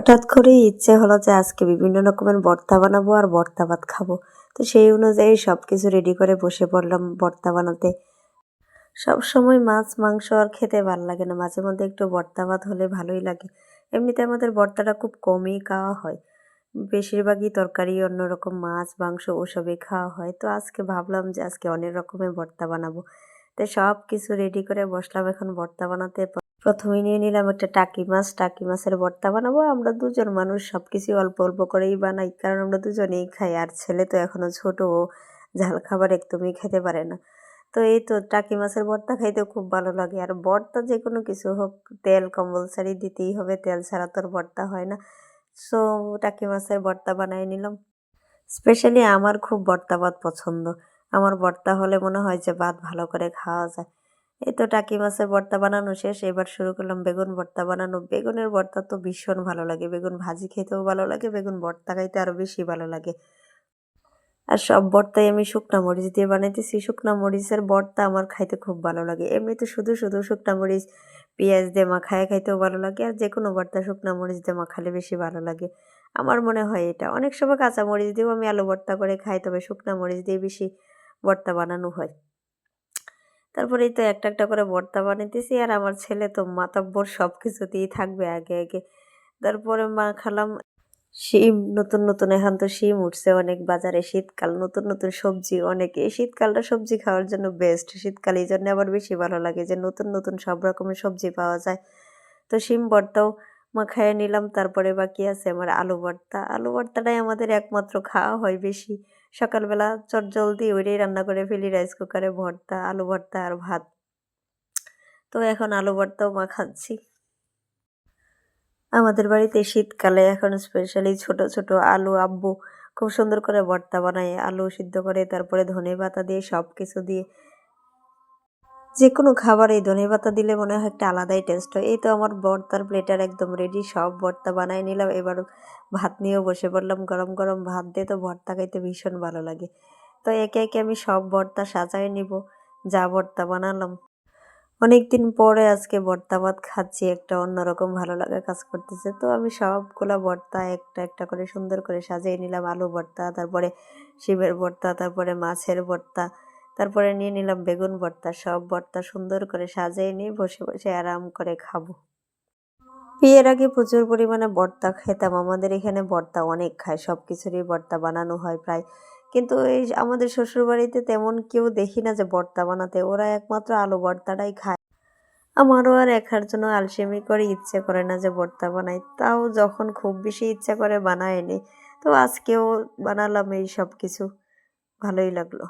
হঠাৎ করেই ইচ্ছে হলো যে আজকে বিভিন্ন রকমের ভর্তা বানাবো আর ভর্তা ভাত খাব। তো সেই অনুযায়ী সব কিছু রেডি করে বসে পড়লাম ভর্তা বানাতে। সব সময় মাছ, মাংস আর খেতে ভালো লাগে না। মাঝে মধ্যে একটু ভর্তা ভাত হলে ভালোই লাগে। এমনিতে আমাদের ভর্তাটা খুব কমই খাওয়া হয়। বেশিরভাগই তরকারি অন্যরকম মাছ, মাংস ওসবই খাওয়া হয়। তো আজকে ভাবলাম যে আজকে অনেক রকমের ভর্তা বানাবো। তো সব কিছু রেডি করে বসলাম এখন ভর্তা বানাতে। প্রথমে নিয়ে নিলাম একটা টাকি মাছ, টাকি মাছের ভর্তা বানাবো। আমরা দুজন মানুষ সব কিছুই অল্প অল্প করেই বানাই, কারণ আমরা দুজনেই খাই, আর ছেলে তো এখনও ছোট ঝাল খাবার একদমই খেতে পারে না। তো এই তো টাকি মাছের ভর্তা খাইতে খুব ভালো লাগে, আর ভর্তা যে কোনো কিছু হোক, তেল কম্পালসারি দিতেই হবে, তেল ছাড়া তোর ভর্তা হয় না। সো টাকি মাছের ভর্তা বানিয়ে নিলাম। স্পেশালি আমার খুব ভর্তা ভাত পছন্দ। আমার ভর্তা হলে মনে হয় যে ভাত ভালো করে খাওয়া যায়। এই তো টাকি মাছের ভর্তা বানানো শেষ, এবার শুরু করলাম বেগুন ভর্তা বানানো। বেগুনের ভর্তা তো ভীষণ ভালো লাগে, বেগুন ভাজি খেতেও ভালো লাগে, বেগুন ভর্তা খাইতে আরও বেশি ভালো লাগে। আর সব ভর্তাই আমি শুকনা মরিচ দিয়ে বানাইতেছি। শুকনা মরিচের ভর্তা আমার খাইতে খুব ভালো লাগে। এমনিতে শুধু শুধু শুকনা মরিচ, পেঁয়াজ দিয়ে মাখায় খাইতেও ভালো লাগে, আর যে কোনো ভর্তা শুকনা মরিচ দিয়ে মাখালে বেশি ভালো লাগে। আমার মনে হয় এটা। অনেক সময় কাঁচা মরিচ দিয়েও আমি আলু ভর্তা করে খাই, তবে শুকনা মরিচ দিয়ে বেশি ভর্তা বানানো হয়। তারপরে তো একটা একটা করে ভর্তা বানাইতেছি আর আমার ছেলে তো মাতাব্বর সব কিছুতেই থাকবে আগে আগে। তারপরে মা খালাম শিম, নতুন নতুন এখন তো শিম উঠছে অনেক বাজারে শীতকাল, নতুন নতুন সবজি অনেক। এই শীতকালটা সবজি খাওয়ার জন্য বেস্ট শীতকাল এই জন্য আবার বেশি ভালো লাগে যে নতুন নতুন সব রকমের সবজি পাওয়া যায়। তো শিম ভর্তাও মাখায় নিলাম, তারপরে বাকি আছে আমার আলু ভর্তা। আলু ভর্তাটাই আমাদের একমাত্র খাওয়া হয় বেশি। সকালবেলা চট জলদি ওইটাই রান্না করে ফেলি রাইস কুকারে ভর্তা, আলু ভর্তা আর ভাত। তো এখন আলু ভর্তাও মাখাচ্ছি আমাদের বাড়িতে শীতকালে এখন স্পেশালি ছোট ছোট আলু আব্বু খুব সুন্দর করে ভর্তা বানায়, আলু সিদ্ধ করে, তারপরে ধনে পাতা দিয়ে সব কিছু দিয়ে যে কোনো খাবার ধনে পাতা দিলে মনে হয় একটা আলাদাই টেস্ট হয়। এই তো আমার ভর্তার প্লেটার একদম রেডি সব ভর্তা বানাই নিলাম। এবার ভাত নিয়েও বসে পড়লাম। গরম গরম ভাত দিয়ে তো ভর্তা খাইতে ভীষণ ভালো লাগে। তো একে একে আমি সব ভর্তা সাজাই নিব। যা ভর্তা বানালাম। অনেক দিন পরে আজকে ভর্তা ভাত খাচ্ছি। একটা অন্যরকম ভালো লাগা কাজ করতেছে। তো আমি সবগুলা ভর্তা একটা একটা করে সুন্দর করে সাজিয়ে নিলাম। আলু ভর্তা তারপরে শিমের ভর্তা তারপরে মাছের ভর্তা তারপরে নিয়ে নিলাম বেগুন ভর্তা। সব ভর্তা সুন্দর করে সাজিয়ে নিয়ে বসে বসে আরাম করে খাব। বিয়ের আগে প্রচুর পরিমাণে ভর্তা খেতাম। আমাদের এখানে ভর্তা অনেক খায় সব কিছুরই ভর্তা বানানো হয় প্রায়। কিন্তু এই আমাদের শ্বশুরবাড়িতে তেমন কেউ দেখি না যে ভর্তা বানাতে। ওরা একমাত্র আলু ভর্তাটাই খায়। আমারও আর একার জন্য আলসেমি করে ইচ্ছে করে না যে ভর্তা বানাই। তাও যখন খুব বেশি ইচ্ছা করে বানায়নি। তো আজকেও বানালাম এই সব কিছু ভালোই লাগল।